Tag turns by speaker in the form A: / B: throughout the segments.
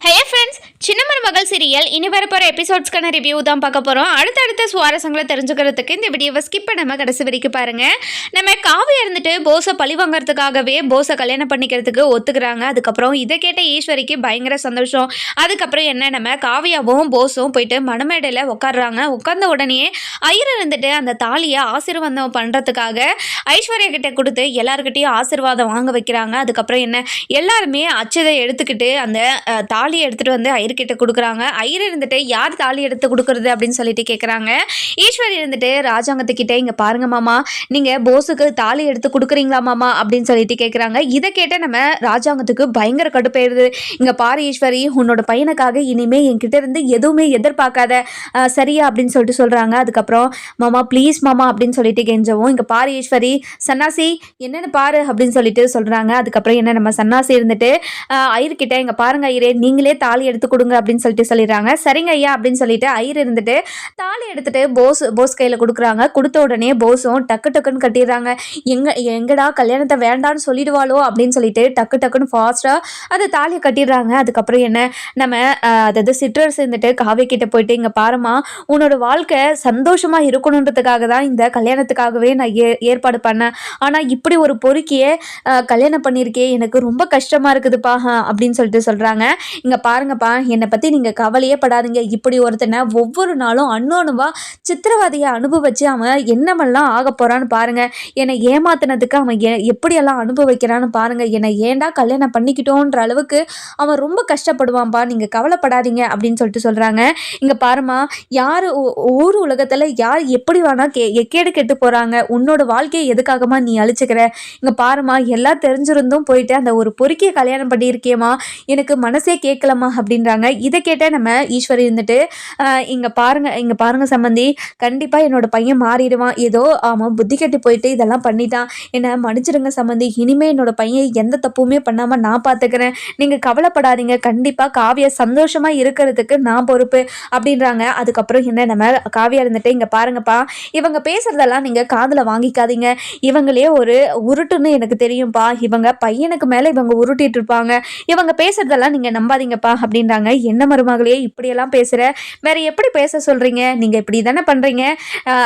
A: Hey friends சின்ன மருமகள் serial இனி வரப்போகிற எபிசோட்ஸ்க்கான ரிவ்யூ தான் பார்க்க போகிறோம் அடுத்தடுத்த சுவாரஸ்யங்களை தெரிஞ்சுக்கிறதுக்கு இந்த வீடியோவை ஸ்கிப் பண்ணாமல் கடைசி வரைக்கும் பாருங்கள் நம்ம காவி இருந்துட்டு போஸை பழி வாங்குறதுக்காகவே போஸை கல்யாணம் பண்ணிக்கிறதுக்கு ஒத்துக்கிறாங்க. அதுக்கப்புறம் இதை கேட்ட ஈஸ்வரிக்கு பயங்கர சந்தோஷம். அதுக்கப்புறம் என்ன நம்ம காவியாவும் போஸும் போயிட்டு மணமேடையில் உட்காடுறாங்க உட்கார்ந்த உடனே ஐயர் இருந்துட்டு அந்த தாலியை ஆசீர்வாதம் பண்ணுறதுக்காக ஐஸ்வர்யா கிட்ட கொடுத்து எல்லாருக்கிட்டையும் ஆசீர்வாதம் வாங்க வைக்கிறாங்க. அதுக்கப்புறம் என்ன எல்லாருமே அச்சதை எடுத்துக்கிட்டு அந்த அஹ், தாலி எடுத்துகிட்டு வந்து ஐயர்கிட்ட கொடுக்குறாங்க. ஐயர் இருந்துட்டு யார் தாலி எடுத்து கொடுக்குறது அப்படின்னு சொல்லிட்டு கேட்குறாங்க ஈஸ்வரி இருந்துட்டு ராஜாங்கத்துக்கிட்டே இங்கே பாருங்க மாமா நீங்கள் போஸுக்கு தாலி எடுத்து கொடுக்குறீங்களா மாமா? அப்படின்னு சொல்லிட்டு கேட்குறாங்க இதை கேட்ட நம்ம ராஜாங்கத்துக்கு பயங்கர கடுப்பாயிருது இங்கே பாரு ஈஸ்வரி உன்னோட பையனுக்காக இனிமே என்கிட்ட இருந்து எதுவுமே எதிர்பார்க்காத சரியா? அப்படின்னு சொல்லிட்டு சொல்கிறாங்க அதுக்கப்புறம் மாமா ப்ளீஸ் மாமா அப்படின்னு சொல்லிட்டு கெஞ்சவும் இங்கே பாரு ஈஸ்வரி சன்னாசி என்னென்னு பாரு அப்படின்னு சொல்லிட்டு சொல்கிறாங்க அதுக்கப்புறம் என்ன நம்ம சன்னாசி இருந்துட்டு ஐயர்கிட்ட இங்கே பாருங்க ஐயரே நீங்கள் தாலி எடுத்து கொடுங்க அப்படின்னு சொல்லிட்டு சொல்லிடுறாங்க. சரிங்க ஐயா அப்படின்னு சொல்லிட்டு ஐயர் இருந்துட்டு தாலி எடுத்துட்டு போஸ் போஸ் கையில் கொடுக்குறாங்க. கொடுத்த உடனே போஸும் டக்கு டக்குன்னு கட்டிடுறாங்க. எங்க எங்கடா கல்யாணத்தை வேண்டான்னு சொல்லிடுவாளோ அப்படின்னு சொல்லிட்டு டக்கு டக்குன்னு ஃபாஸ்ட்டாக அதை தாலியை கட்டிடுறாங்க. அதுக்கப்புறம் என்ன? நம்ம அதாவது சிற்றரசு இருந்துட்டு காவி கிட்ட போயிட்டு இங்கே பாருமா உன்னோட வாழ்க்கை சந்தோஷமாக இருக்கணுன்றதுக்காக தான் இந்த கல்யாணத்துக்காகவே நான் ஏ ஏற்பாடு பண்ணேன். ஆனால் இப்படி ஒரு பொறுக்கியை கல்யாணம் பண்ணியிருக்கே எனக்கு ரொம்ப கஷ்டமாக இருக்குதுப்பா அப்படின்னு சொல்லிட்டு சொல்கிறாங்க இங்க பாருங்கப்பா என்னை பத்தி நீங்க கவலையே படாதீங்க. இப்படி ஒருத்தனை ஒவ்வொரு நாளும் அன்னோனுவா சித்திரவதையை அனுபவிச்சு அவன் என்னமெல்லாம் ஆக போறான்னு பாருங்க. என்னை ஏமாத்தினதுக்கு அவன் எ- எப்படியெல்லாம் அனுபவிக்கிறான்னு பாருங்க. என்னை ஏன்டா கல்யாணம் பண்ணிக்கிட்டோன்ற அளவுக்கு அவன் ரொம்ப கஷ்டப்படுவான்ப்பா நீங்க கவலைப்படாதீங்க அப்படின்னு சொல்லிட்டு சொல்றாங்க. இங்க பாருமா யார் ஊர் உலகத்துல யார் எப்படி வேணா கே எக்கேடு கெட்டு போறாங்க. உன்னோட வாழ்க்கையை எதுக்காகமா நீ அழிச்சுக்கிற? இங்க பாருமா எல்லாம் தெரிஞ்சிருந்தும் போயிட்டு அந்த ஒரு பொறுக்கிய கல்யாணம் பண்ணியிருக்கேம்மா. எனக்கு மனசே கேட்கலாமா அப்படின்றாங்க. இதை கேட்ட நம்ம ஈஸ்வரி இருந்துட்டு இங்கே இங்க பாருங்க இங்க பாருங்க சம்பந்தி. கண்டிப்பா என்னோட பையன் மாறிடுவான். ஏதோ ஆமாம் புத்தி கட்டி போயிட்டு இதெல்லாம் பண்ணிட்டான். என்ன மன்னிச்சிடுங்க சம்பந்தி. இனிமே என்னோட பையன் எந்த தப்புமே பண்ணாம நான் பாத்துக்கிறேன். நீங்க கவலைப்படாதீங்க. கண்டிப்பா காவியா சந்தோஷமா இருக்கிறதுக்கு நான் பொறுப்பு அப்படின்றாங்க. அதுக்கப்புறம் என்ன நம்ம காவியா இருந்துட்டு இங்க பாருங்கப்பா. இவங்க பேசுறதெல்லாம் நீங்க காதில் வாங்கிக்காதீங்க. இவங்களே ஒரு உருட்டுன்னு எனக்கு தெரியும்ப்பா இவங்க பையனுக்கு மேல இவங்க உருட்டிட்டு இருப்பாங்க. இவங்க பேசுறதெல்லாம் நீங்க நம்பாதீங்கப்பா அப்படின்றாங்க. என்ன மருமகளே இப்படியெல்லாம் பேசுகிற வேறு எப்படி பேச சொல்கிறீங்க நீங்கள் இப்படி தானே பண்ணுறீங்க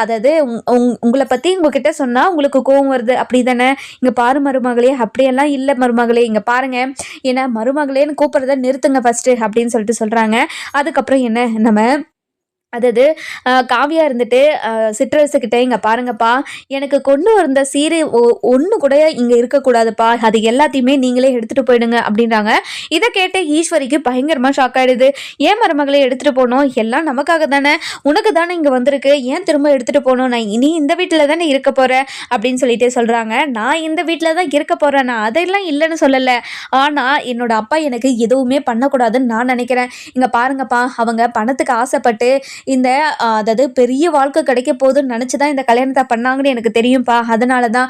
A: அதாவது உங்- உங்களை பற்றி உங்ககிட்ட சொன்னால் உங்களுக்கு கோவம் வருது. அப்படி தானே இங்கே பாரு மருமகளே அப்படியெல்லாம் இல்லை மருமகளே. இங்கே பாருங்கள் ஏன்னா மருமகளேன்னு கூப்பிடுறத நிறுத்துங்க ஃபஸ்ட்டு அப்படின்னு சொல்லிட்டு சொல்கிறாங்க அதுக்கப்புறம் என்ன? நம்ம அதாவது காவியா இருந்துட்டு சிற்றரசுக்கிட்ட இங்கே பாருங்கப்பா எனக்கு கொண்டு வந்த சீரு ஒன்று கூட இங்கே இருக்கக்கூடாதுப்பா அது எல்லாத்தையுமே நீங்களே எடுத்துகிட்டு போயிடுங்க அப்படின்றாங்க. இதை கேட்டு ஈஸ்வரிக்கு பயங்கரமாக ஷாக் ஆகிடுது ஏன் மருமகளே எடுத்துகிட்டு போகணும்? எல்லாம் நமக்காக தானே. உனக்கு தானே இங்கே வந்திருக்கு. ஏன் திரும்ப எடுத்துகிட்டு போகணும்? நான் இனி இந்த வீட்டில் தானே இருக்க போகிறேன் அப்படின்னு சொல்லிட்டு சொல்கிறாங்க நான் இந்த வீட்டில் தான் இருக்க போகிறேன் நான் அதெல்லாம் இல்லைன்னு சொல்லலை. ஆனால் என்னோட அப்பா எனக்கு எதுவுமே பண்ணக்கூடாதுன்னு நான் நினைக்கிறேன். இங்கே பாருங்கப்பா அவங்க பணத்துக்கு ஆசைப்பட்டு இந்த அதாவது பெரிய வாழ்க்கை கிடைக்க போகுதுன்னு நினச்சி தான் இந்த கல்யாணத்தை பண்ணாங்கன்னு எனக்கு தெரியும்ப்பா அதனால தான்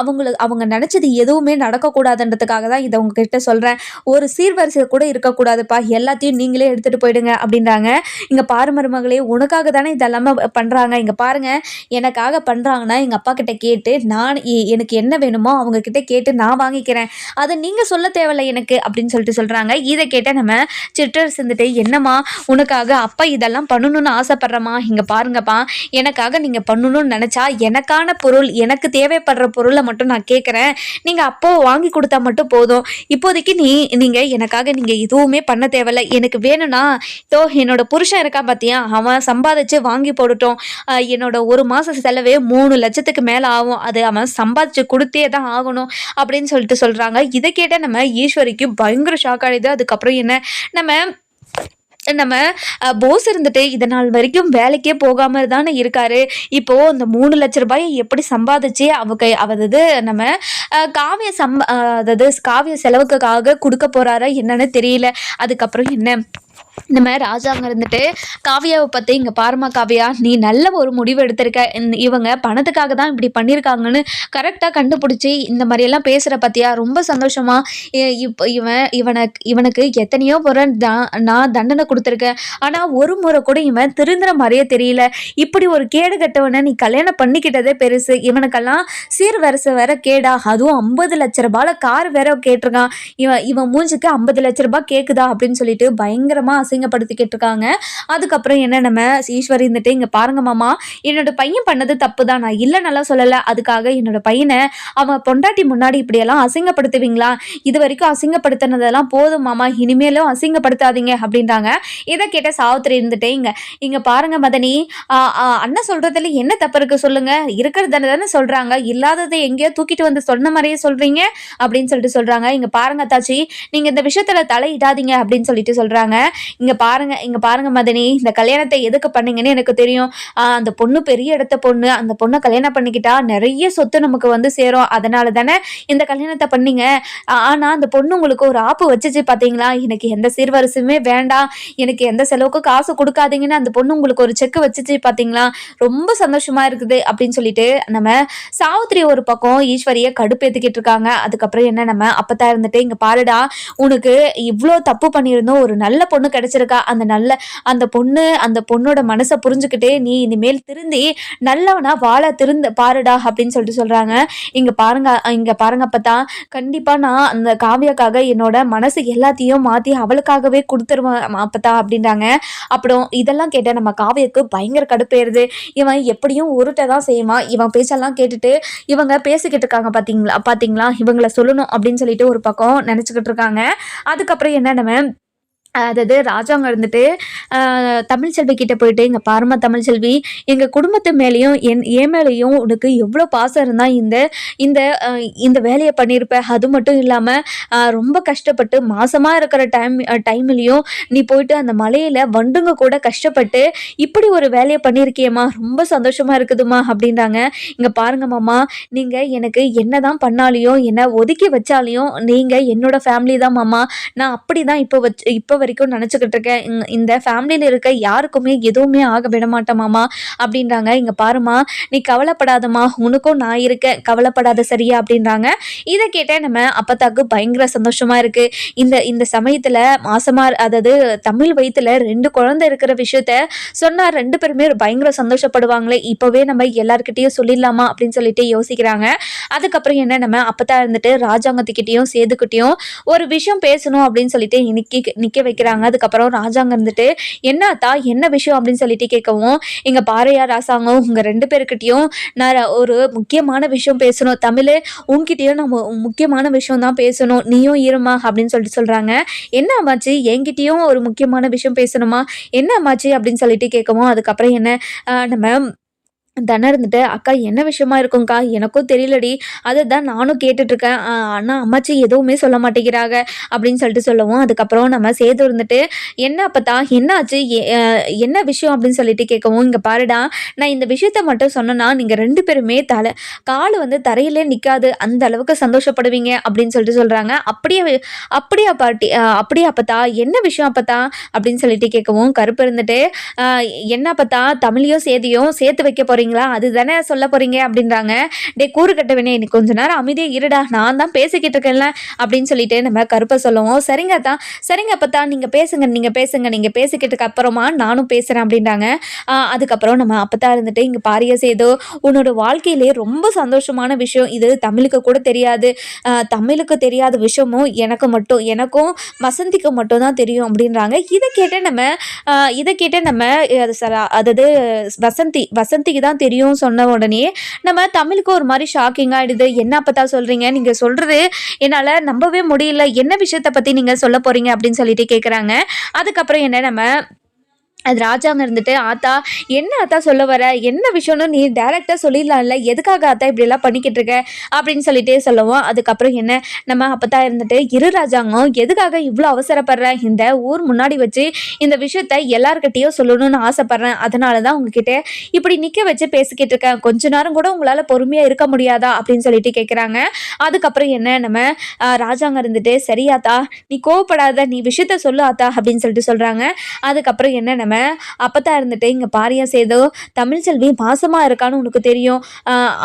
A: அவங்களுக்கு அவங்க நினச்சது எதுவுமே நடக்கக்கூடாதுன்றதுக்காக தான் இதை உங்ககிட்ட சொல்கிறேன் ஒரு சீர்வரிசை கூட இருக்கக்கூடாதுப்பா. எல்லாத்தையும் நீங்களே எடுத்துகிட்டு போயிடுங்க அப்படின்றாங்க. இங்கே பாரு மருமகளே உனக்காக தானே இதெல்லாமே பண்ணுறாங்க இங்கே பாருங்கள் எனக்காக பண்ணுறாங்கன்னா எங்கள் அப்பா கிட்ட கேட்டு நான் எனக்கு என்ன வேணுமோ அவங்க கிட்ட கேட்டு நான் வாங்கிக்கிறேன். அதை நீங்கள் சொல்ல தேவையில்லை எனக்கு அப்படின்னு சொல்லிட்டு சொல்கிறாங்க இதை கேட்டால் நம்ம சிற்றரசு இருந்துட்டு என்னம்மா உனக்காக அப்பா இதெல்லாம் பண்ணணும்னு ஆசைப்படுறமா இங்கே பாருங்கப்பா எனக்காக நீங்கள் பண்ணணும்னு நினச்சா எனக்கான பொருள் எனக்கு தேவைப்படுற பொருளை மட்டும் நான் கேட்குறேன் நீங்கள் அப்போது வாங்கி கொடுத்தா மட்டும் போதும். இப்போதைக்கு நீ நீங்கள் எனக்காக நீங்கள் எதுவுமே பண்ண தேவையில்ல. எனக்கு வேணும்னா தோ என்னோட புருஷன் இருக்கா பார்த்தியா அவன் சம்பாதிச்சு வாங்கி போடட்டும் என்னோட ஒரு மாத செலவே மூணு லட்சத்துக்கு மேலே ஆகும். அது அவன் சம்பாதிச்சு கொடுத்தே தான் ஆகணும் அப்படின்னு சொல்லிட்டு சொல்கிறாங்க இதை கேட்டால் நம்ம ஈஸ்வரிக்கு பயங்கர ஷாக் ஆகிடுது அதுக்கப்புறம் என்ன? நம்ம நம்ம போஸ் இருந்துட்டு இது நாள் வரைக்கும் வேலைக்கே போகாமல் தானே இருக்காரு. இப்போது இந்த மூணு லட்ச ரூபாயை எப்படி சம்பாதிச்சு அவங்க அதாவது நம்ம காவிய சம்ப அதாவது காவிய செலவுக்காக கொடுக்க போகிறாரா என்னன்னு தெரியல. அதுக்கப்புறம் என்ன? நம்ம ராஜாங்க இருந்துட்டு காவியாவை பற்றி இங்கே பாருமா காவியா நீ நல்ல ஒரு முடிவு எடுத்திருக்க. இவங்க பணத்துக்காக தான் இப்படி பண்ணியிருக்காங்கன்னு கரெக்டாக கண்டுபிடிச்சி இந்த மாதிரியெல்லாம் பேசுகிற பற்றியா ரொம்ப சந்தோஷமாக இப்போ இவன் இவனுக்கு இவனுக்கு எத்தனையோ முறை தான் நான் தண்டனை கொடுத்துருக்கேன். ஆனால் ஒரு முறை கூட இவன் திருந்துற மாதிரியே தெரியல. இப்படி ஒரு கேடு கட்டவனை நீ கல்யாணம் பண்ணிக்கிட்டதே பெருசு. இவனுக்கெல்லாம் சீர்வரிசை வேற கேடா. அதுவும் ஐம்பது லட்ச ரூபாயில் கார் வேற கேட்டிருக்கான். இவன் இவன் மூஞ்சுக்கு ஐம்பது லட்ச ரூபாய் கேட்குதா அப்படின்னு சொல்லிட்டு பயங்கரமாக அசிங்கப்படுத்திக்கிட்டு இருக்காங்க அதுக்கப்புறம் என்ன நம்ம ஈஸ்வரி இருந்துட்டு இங்கே பாருங்க மாமா என்னோட பையன் பண்ணது தப்பு தான். நான் இல்லை நல்லா சொல்லலை. அதுக்காக என்னோட பையனை அவன் பொண்டாட்டி முன்னாடி இப்படியெல்லாம் அசிங்கப்படுத்துவீங்களா? இது வரைக்கும் அசிங்கப்படுத்தினதெல்லாம் போதும் மாமா. இனிமேலும் அசிங்கப்படுத்தாதீங்க அப்படின்றாங்க. இதை கேட்ட சாவித்திரி இருந்துட்டே இங்க இங்க பாருங்க மதனி. அண்ணன் சொல்றதுல என்ன தப்பு இருக்கு சொல்லுங்க. இருக்கிறது தானே சொல்றாங்க. இல்லாததை எங்கேயோ தூக்கிட்டு வந்து சொன்ன மாதிரியே சொல்றீங்க அப்படின்னு சொல்லிட்டு சொல்றாங்க. இங்க பாருங்க தாச்சி நீங்க இந்த விஷயத்துல தலையிடாதீங்க அப்படின்னு சொல்லிட்டு சொல்றாங்க. இங்கே பாருங்க இங்கே பாருங்க மதனி இந்த கல்யாணத்தை எதுக்கு பண்ணீங்கன்னு எனக்கு தெரியும். அந்த பொண்ணு பெரிய இடத்த பொண்ணு அந்த பொண்ணை கல்யாணம் பண்ணிக்கிட்டா நிறைய சொத்து நமக்கு வந்து சேரும். அதனால தானே இந்த கல்யாணத்தை பண்ணீங்க. ஆனால் அந்த பொண்ணு உங்களுக்கு ஒரு ஆப்பு வச்சுச்சு பார்த்தீங்களா எனக்கு எந்த சீர்வரிசையுமே வேண்டாம். எனக்கு எந்த செலவுக்கும் காசு கொடுக்காதீங்கன்னு அந்த பொண்ணு உங்களுக்கு ஒரு செக் வச்சுச்சு பார்த்தீங்களா ரொம்ப சந்தோஷமா இருக்குது அப்படின்னு சொல்லிட்டு நம்ம சாவித்திரி ஒரு பக்கம் ஈஸ்வரியை கடுப்பேத்திக்கிட்டு இருக்காங்க. அதுக்கப்புறம் என்ன நம்ம அப்பத்தா இருந்துட்டு இங்கே பாருடா உனக்கு இவ்வளோ தப்பு பண்ணியிருந்தோம். ஒரு நல்ல பொண்ணு கிடைச்சிருக்கா? அந்த நல்ல அந்த பொண்ணு அந்த பொண்ணோட மனசை புரிஞ்சுக்கிட்டே நீ இனிமேல் திருந்தி நல்லவனா வாழ திருந்து பாருடா அப்படின்னு சொல்லிட்டு சொல்றாங்க. இங்க பாருங்க இங்க பாருங்க அப்பதான் கண்டிப்பா நான் அந்த காவியாக்காக என்னோட மனசு எல்லாத்தையும் மாத்தி அவளுக்காகவே கொடுத்துருவேன் அப்பதா அப்படின்றாங்க. அப்புறம் இதெல்லாம் கேட்ட நம்ம காவியக்கு பயங்கர கடுப்பேறுது. இவன் எப்படியும் உருட்ட தான் செய்வான். இவன் பேச்செல்லாம் கேட்டுட்டு இவங்க பேசிக்கிட்டு இருக்காங்க பாத்தீங்களா பாத்தீங்களா? இவங்கள சொல்லணும் அப்படின்னு சொல்லிட்டு ஒரு பக்கம் நினச்சிக்கிட்டு இருக்காங்க. அதுக்கப்புறம் என்ன நம்ம அதாவது ராஜாங்க இருந்துட்டு தமிழ்ச்செல்வி கிட்ட போயிட்டு எங்கள் பாருமா தமிழ்ச்செல்வி எங்கள் குடும்பத்து மேலேயும் என் என் மேலேயும் உனக்கு எவ்வளோ பாசம் இருந்தால் இந்த இந்த இந்த வேலையை பண்ணியிருப்ப அது மட்டும் இல்லாமல் ரொம்ப கஷ்டப்பட்டு மாசமாக இருக்கிற டைம் டைம்லேயும் நீ போயிட்டு அந்த மலையில் வண்டுங்க கூட கஷ்டப்பட்டு இப்படி ஒரு வேலையை பண்ணியிருக்கியம்மா ரொம்ப சந்தோஷமாக இருக்குதுமா அப்படின்றாங்க. இங்கே பாருங்க மாமா நீங்கள் எனக்கு என்ன தான் பண்ணாலையும் என்னை ஒதுக்கி வச்சாலையும் நீங்கள் என்னோட ஃபேமிலி தான் மாமா. நான் அப்படி தான் இப்போ வச்சு இப்போ வரைக்கும் நினச்சிக்கிட்டு இருக்கேன். இந்த ஃபேமிலியில் இருக்க யாருக்குமே எதுவுமே ஆக விட மாட்டோமாமா அப்படின்றாங்க. இங்கே பாருமா நீ கவலைப்படாதம்மா உனக்கும் நான் இருக்கேன். கவலைப்படாத சரியா அப்படின்றாங்க. இதை கேட்டால் நம்ம அப்பத்தாக்கு பயங்கர சந்தோஷமாக இருக்குது இந்த இந்த சமயத்தில் மாசமாக அதாவது தமிழ் வயிற்றில் ரெண்டு குழந்தை இருக்கிற விஷயத்த சொன்னால் ரெண்டு பேருமே பயங்கர சந்தோஷப்படுவாங்களே. இப்போவே நம்ம எல்லாருக்கிட்டேயும் சொல்லிடலாமா அப்படின்னு சொல்லிட்டு யோசிக்கிறாங்க. அதுக்கப்புறம் என்ன நம்ம அப்பத்தா இருந்துட்டு ராஜாங்கத்துக்கிட்டேயும் சேதுக்கிட்டேயும் ஒரு விஷயம் பேசணும் அப்படின்னு சொல்லிட்டு நிக்க நிக்க வைக்கிறாங்க. அதுக்கப்புறம் ராஜாங்க இருந்துட்டு என்னத்தா என்ன விஷயம்? அப்படின்னு சொல்லிட்டு கேட்கவும் எங்க பாறையா ராசாங்கம் உங்க ரெண்டு பேருக்கிட்டையும் நான் ஒரு முக்கியமான விஷயம் பேசணும். தமிழ் உங்ககிட்டயும் நம்ம முக்கியமான விஷயம் தான் பேசணும். நீயும் ஈரமா அப்படின்னு சொல்லிட்டு சொல்றாங்க. என்ன அம்மாச்சி என்கிட்டயும் ஒரு முக்கியமான விஷயம் பேசணுமா? என்ன அம்மாச்சி? அப்படின்னு சொல்லிட்டு கேட்கவும் அதுக்கப்புறம் என்ன நம்ம தன இருந்துட்டு. அக்கா என்ன விஷயமா இருக்கும்க்கா? எனக்கும் தெரியலடி. அதை தான் நானும் கேட்டுட்ருக்கேன். ஆனால் அம்மாச்சி எதுவுமே சொல்ல மாட்டேங்கிறாங்க அப்படின்னு சொல்லிட்டு சொல்லவும் அதுக்கப்புறம் நம்ம சேது இருந்துட்டு என்ன அப்பத்தா? என்ன ஆச்சு எ- என்ன விஷயம்? அப்படின்னு சொல்லிட்டு கேட்கவும் இங்கே பாருடா நான் இந்த விஷயத்த மட்டும் சொன்னேன்னா நீங்கள் ரெண்டு பேருமே தலை கால் வந்து தரையிலே நிற்காது அந்த அளவுக்கு சந்தோஷப்படுவீங்க. அப்படின்னு சொல்லிட்டு சொல்கிறாங்க அப்படியே அப்படியா பாட்டி அப்படியே அப்படியா அப்பத்தா? என்ன விஷயம் அப்பத்தா? அப்படின்னு சொல்லிட்டு கேட்கவும் கருப்பு இருந்துட்டு என்ன பார்த்தா தமிழையும் சேதியும் சேர்த்து வைக்க போறீங்களா? அதுதானே சொல்ல போறீங்க அப்படின்றாங்க. டே கூறு கட்டவனே எனக்கு கொஞ்ச நேரம் அமைதியாக இருடா. நான் தான் பேசிக்கிட்டு இருக்கேன்ல அப்படின்னு சொல்லிட்டு நம்ம கருப்பை சொல்லுவோம். சரிங்க தான் சரிங்க தான் நீங்க பேசுங்க நீங்க பேசுங்க. நீங்க பேசிக்கிட்டுக்கு அப்புறமா நானும் பேசுறேன் அப்படின்றாங்க. அதுக்கப்புறம் நம்ம அப்பத்தா இருந்துட்டு இங்க பாரிய சேதோ உன்னோட வாழ்க்கையிலே ரொம்ப சந்தோஷமான விஷயம் இது. தமிழுக்கு கூட தெரியாது. தமிழுக்கு தெரியாத விஷயமும் எனக்கு மட்டும் எனக்கும் வசந்திக்கு மட்டும் தான் தெரியும் அப்படின்றாங்க. இதை கேட்டு நம்ம இதை கேட்டு நம்ம அது சரா அதாவது வசந்தி வசந்திக்கு தான் தெரியும் சொன்ன உடனே நம்ம தமிழுக்கு ஒரு மாதிரி ஷாக்கிங் ஆகிடுது என்ன அப்பத்தா சொல்கிறீங்க நீங்கள் சொல்கிறது என்னால் நம்பவே முடியல. என்ன விஷயத்த பற்றி நீங்கள் சொல்ல போகிறீங்க அப்படின்னு சொல்லிட்டு கேட்குறாங்க அதுக்கப்புறம் என்ன நம்ம அது ராஜாங்க இருந்துட்டு ஆத்தா என்ன ஆத்தா சொல்ல வர? என்ன விஷயம்னு நீ டேரெக்டாக சொல்லிடலாம்ல? எதுக்காக ஆத்தா இப்படிலாம் பண்ணிக்கிட்டு இருக்க? அப்படின்னு சொல்லிட்டே சொல்லுவோம். அதுக்கப்புறம் என்ன? நம்ம அப்போ இருந்துட்டு இரு ராஜாங்கம் எதுக்காக இவ்வளோ அவசரப்படுற? இந்த ஊர் முன்னாடி வச்சு இந்த விஷயத்த எல்லார்கிட்டேயும் சொல்லணும்னு ஆசைப்பட்றேன். அதனால தான் உங்ககிட்ட இப்படி நிற்க வச்சு பேசிக்கிட்டு இருக்கேன். கொஞ்ச நேரம் கூட உங்களால் பொறுமையாக இருக்க முடியாதா? அப்படின்னு சொல்லிட்டு கேட்குறாங்க அதுக்கப்புறம் என்ன? நம்ம ராஜாங்க இருந்துட்டு சரியாத்தா நீ கோவப்படாத நீ விஷயத்த சொல்லு ஆத்தா அப்படின்னு சொல்லிட்டு சொல்கிறாங்க அதுக்கப்புறம் என்ன? நம்ம அப்பத்தான் இருந்துட்டு இங்கே பாரியா சேதோ தமிழ்ச்செல்வி மாசமாக இருக்கான்னு உனக்கு தெரியும்.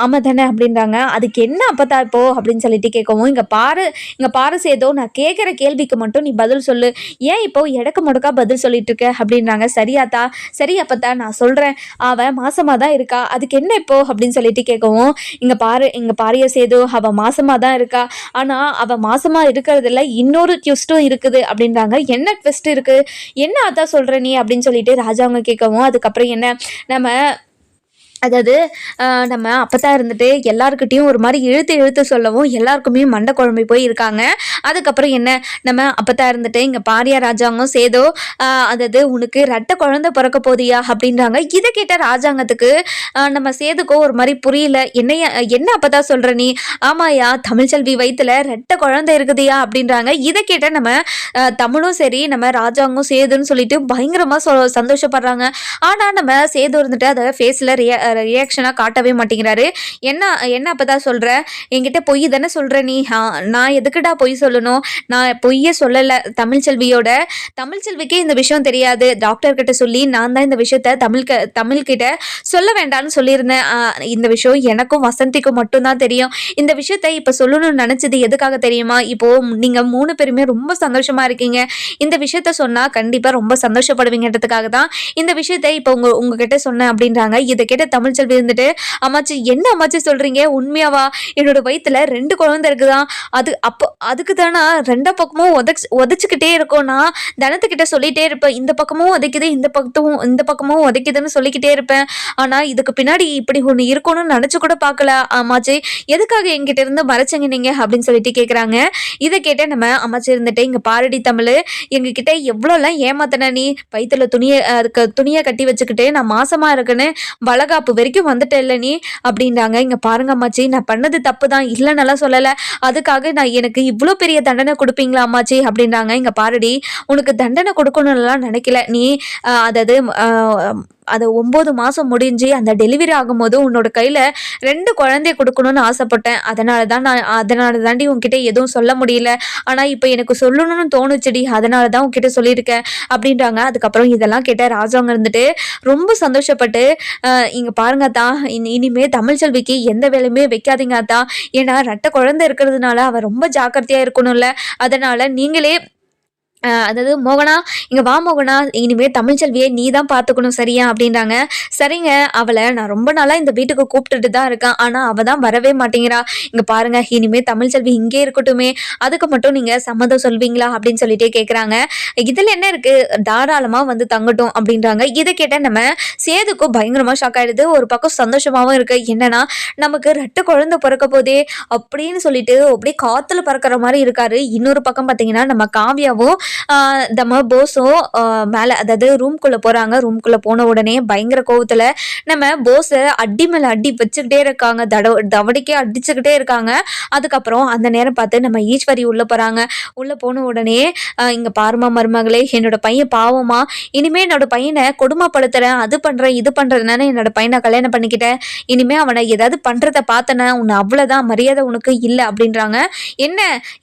A: ஆமாம் தானே அப்படின்றாங்க. அதுக்கு என்ன அப்பத்தா இப்போ அப்படின்னு சொல்லிட்டு கேட்கவும் இங்கே பாரு இங்கே பாரு சேதோ நான் கேட்குற கேள்விக்கு மட்டும் நீ பதில் சொல்லு. ஏன் இப்போ எடக்கு முடக்கா பதில் சொல்லிட்டு இருக்க அப்படின்றாங்க. சரியாத்தா சரி அப்பத்தா நான் சொல்கிறேன் அவன் மாசமாக தான் இருக்கா. அதுக்கு என்ன இப்போ அப்படின்னு சொல்லிட்டு கேட்கவும் இங்கே பாரு இங்கே பாரிய சேது அவள் மாசமாக தான் இருக்கா. ஆனால் அவள் மாசமாக இருக்கிறதுல இன்னொரு ட்விஸ்ட்டும் இருக்குது அப்படின்றாங்க. என்ன ட்விஸ்ட் இருக்குது என்ன அதான் சொல்கிற நீ அப்படின்னு சொல்லி சொல்லிட்டு ராஜாவங்க கேட்கவும் அதுக்கப்புறம் என்ன நம்ம அதாவது நம்ம அப்பத்தா இருந்துட்டு எல்லாருக்கிட்டையும் ஒரு மாதிரி இழுத்து இழுத்து சொல்லவும் எல்லாருக்குமே மண்டை குழம்பு போய் இருக்காங்க. அதுக்கப்புறம் என்ன? நம்ம அப்பத்தா இருந்துட்டு இங்கே பாரியா ராஜாங்கம் சேதோ அதாவது உனக்கு ரெட்டை குழந்தை பிறக்க போதியா அப்படின்றாங்க. இதை கேட்ட ராஜாங்கத்துக்கு நம்ம சேதுக்கோ ஒரு மாதிரி புரியல. என்னைய என்ன அப்பதான் சொல்கிற நீ? ஆமாயா தமிழ்ச்செல்வி வயிற்றுல ரெட்டை குழந்தை இருக்குதுயா? அப்படின்றாங்க. இதை கேட்ட நம்ம தமிழும் சரி நம்ம ராஜாங்கம் சேதுன்னு சொல்லிட்டு பயங்கரமாக சொ சந்தோஷப்படுறாங்க. ஆனால் நம்ம சேது இருந்துட்டு அதை ஃபேஸில் ரியா ரியாக்ஷனாக காட்டவே மாட்டேங்கிறாரு. என்ன என்ன அப்போ தான் சொல்கிற என்கிட்ட பொய் தானே சொல்கிற நீ? நான் எதுக்குடா பொய் சொல்லணும்? நான் பொய்யே சொல்லலை தமிழ்ச்செல்வியோட தமிழ்ச்செல்விக்கே இந்த விஷயம் தெரியாது. டாக்டர்கிட்ட சொல்லி நான் தான் இந்த விஷயத்த தமிழ்க தமிழ்கிட்ட சொல்ல வேண்டாம்னு சொல்லியிருந்தேன். இந்த விஷயம் எனக்கும் வசந்திக்கும் மட்டும்தான் தெரியும். இந்த விஷயத்த இப்போ சொல்லணும்னு நினச்சது எதுக்காக தெரியுமா? இப்போது நீங்கள் மூணு பேருமே ரொம்ப சந்தோஷமாக இருக்கீங்க. இந்த விஷயத்த சொன்னால் கண்டிப்பாக ரொம்ப சந்தோஷப்படுவீங்கன்றதுக்காக தான் இந்த விஷயத்த இப்போ உங்கள் உங்ககிட்ட சொன்னேன் அப்படின்றாங்க. இதை கேட்ட தமிழ்ச்செல்வி இருந்துட்டு அம்மாச்சி என்ன அம்மாச்சி சொல்றீங்க? உண்மையாவா? என்னோட வயிற்றுல ரெண்டு குழந்தை இருக்குதான் அது அப்போ அதுக்கு தானே? ரெண்டா பக்கமும் உதச்சு உதச்சிக்கிட்டே இருக்கோம்னா தனத்துக்கிட்ட சொல்லிட்டே இருப்பேன். இந்த பக்கமும் உதைக்குது இந்த பக்கத்தும் இந்த பக்கமும் உதைக்குதுன்னு சொல்லிக்கிட்டே இருப்பேன். ஆனா இதுக்கு பின்னாடி இப்படி ஒன்று இருக்கணும்னு நினைச்சு கூட பார்க்கல. அம்மாச்சி எதுக்காக எங்கிட்ட இருந்து மறைச்சிங்க நீங்க? அப்படின்னு சொல்லிட்டு கேட்குறாங்க இதை கேட்ட நம்ம அம்மாச்சி இருந்துட்டு இங்கே பாரடி தமிழ் எங்ககிட்ட எவ்வளோலாம் ஏமாத்தின நீ? வயிற்றுல துணியை அதுக்கு துணியை கட்டி வச்சுக்கிட்டு நான் மாசமா இருக்கேன்னு வளகாப்பு வரைக்கும் வந்துட்டேல்ல நீ? அப்படின்றாங்க. இங்கே பாருங்க அம்மாச்சி நான் பண்ணது தப்பு தான் இல்லைன்னெல்லாம் சொல்லலை. அதுக்காக நான் எனக்கு இவ்வளோ பெரிய தண்டனை கொடுப்பீங்களா அம்மாச்சி? அப்படின்றாங்க. இங்கே பாருடி உனக்கு தண்டனை கொடுக்கணும்லாம் நினைக்கல. நீ அதாவது அது ஒம்பது மாதம் முடிஞ்சு அந்த டெலிவரி ஆகும்போது உன்னோட கையில் ரெண்டு குழந்தைய கொடுக்கணும்னு ஆசைப்பட்டேன். அதனால தான் நான் அதனால தாண்டி உன்கிட்ட எதுவும் சொல்ல முடியல. ஆனால் இப்போ எனக்கு சொல்லணும்னு தோணுச்சுடி அதனால தான் உன்கிட்ட சொல்லியிருக்கேன் அப்படின்றாங்க. அதுக்கப்புறம் இதெல்லாம் கேட்ட ராஜாங்க இருந்துட்டு ரொம்ப சந்தோஷப்பட்டு இங்கே பாருங்க தான் இனிமே தமிழ்ச்செல்விக்கு எந்த வேலையுமே வைக்காதீங்க தான் ஏன்னா ரெட்டை குழந்தை இருக்கிறதுனால அவள் ரொம்ப ஜாக்கிரதையாக இருக்கணும்ல. அதனால் நீங்களே அதாவது மோகனா இங்கே வா மோகனா இனிமேல் தமிழ்ச்செல்வியை நீ தான் பார்த்துக்கணும் சரியா? அப்படின்றாங்க. சரிங்க அவளை நான் ரொம்ப நாளாக இந்த வீட்டுக்கு கூப்பிட்டுட்டு தான் இருக்கேன். ஆனால் அவள் தான் வரவே மாட்டேங்கிறா. இங்கே பாருங்க இனிமேல் தமிழ்ச்செல்வி இங்கே இருக்கட்டுமே. அதுக்கு மட்டும் நீங்கள் சம்மதம் சொல்வீங்களா? அப்படின்னு சொல்லிட்டே கேட்குறாங்க இதில் என்ன இருக்குது தாராளமாக வந்து தங்கட்டும் அப்படின்றாங்க. இதை கேட்டால் நம்ம சேதுக்கும் பயங்கரமாக ஷாக் ஆகிடுது ஒரு பக்கம் சந்தோஷமாகவும் இருக்குது என்னென்னா நமக்கு ரெட்டை குழந்தை பிறக்க போதே அப்படின்னு சொல்லிட்டு அப்படியே காற்றுல பறக்கிற மாதிரி இருக்காரு. இன்னொரு பக்கம் பார்த்தீங்கன்னா நம்ம காவியாவும் நம்ம போஸும் மேலே அதாவது ரூம்குள்ளே போகிறாங்க ரூம்குள்ளே போன உடனே பயங்கர கோவத்தில் நம்ம போஸை அடி மேலே அடி வச்சுக்கிட்டே இருக்காங்க. தட தவடிக்கே அடிச்சுக்கிட்டே இருக்காங்க. அதுக்கப்புறம் அந்த நேரம் பார்த்து நம்ம ஈஸ்வரி உள்ளே போகிறாங்க உள்ளே போன உடனே இங்கே பாருமா மருமகளே என்னோட பையன் பாவமா. இனிமே என்னோட பையனை கொடுமைப்படுத்துகிறேன் அது பண்ணுறேன் இது பண்ணுறதுனால என்னோட பையனை கல்யாணம் பண்ணிக்கிட்டேன். இனிமேல் அவனை ஏதாவது பண்ணுறத பார்த்தனா உன்னை அவ்வளோதான் மரியாதை உனக்கு இல்லை அப்படின்றாங்க. என்ன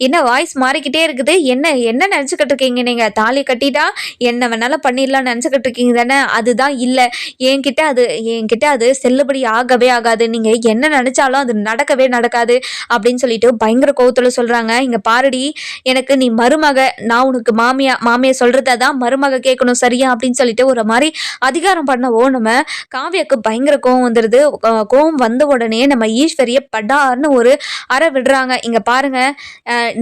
A: என்ன வாய்ஸ் மாறிக்கிட்டே இருக்குது. என்ன என்ன நினச்சிக்கிட்டு இருக்கீங்க நீங்கள் தாலி கட்டிட்டா என்ன வேணாலும் பண்ணிடலாம்னு நினச்சிக்கிட்டு இருக்கீங்க தானே? அதுதான் இல்லை. என்கிட்ட அது என்கிட்ட அது செல்லுபடி ஆகவே ஆகாது. நீங்கள் என்ன நினச்சாலும் அது நடக்கவே நடக்காது அப்படின்னு சொல்லிட்டு பயங்கர கோவத்தில் சொல்கிறாங்க இங்கே பாருடி எனக்கு நீ மருமக நான் உனக்கு மாமியா மாமியா சொல்கிறத தான் மருமக கேட்கணும் சரியா? அப்படின்னு சொல்லிட்டு ஒரு மாதிரி அதிகாரம் பண்ணவோ நம்ம காவியாவுக்கு பயங்கர கோவம் வந்துடுது கோவம் வந்த உடனே நம்ம ஈஸ்வரிய படார்னு ஒரு அறை விடுறாங்க. இங்கே பாருங்க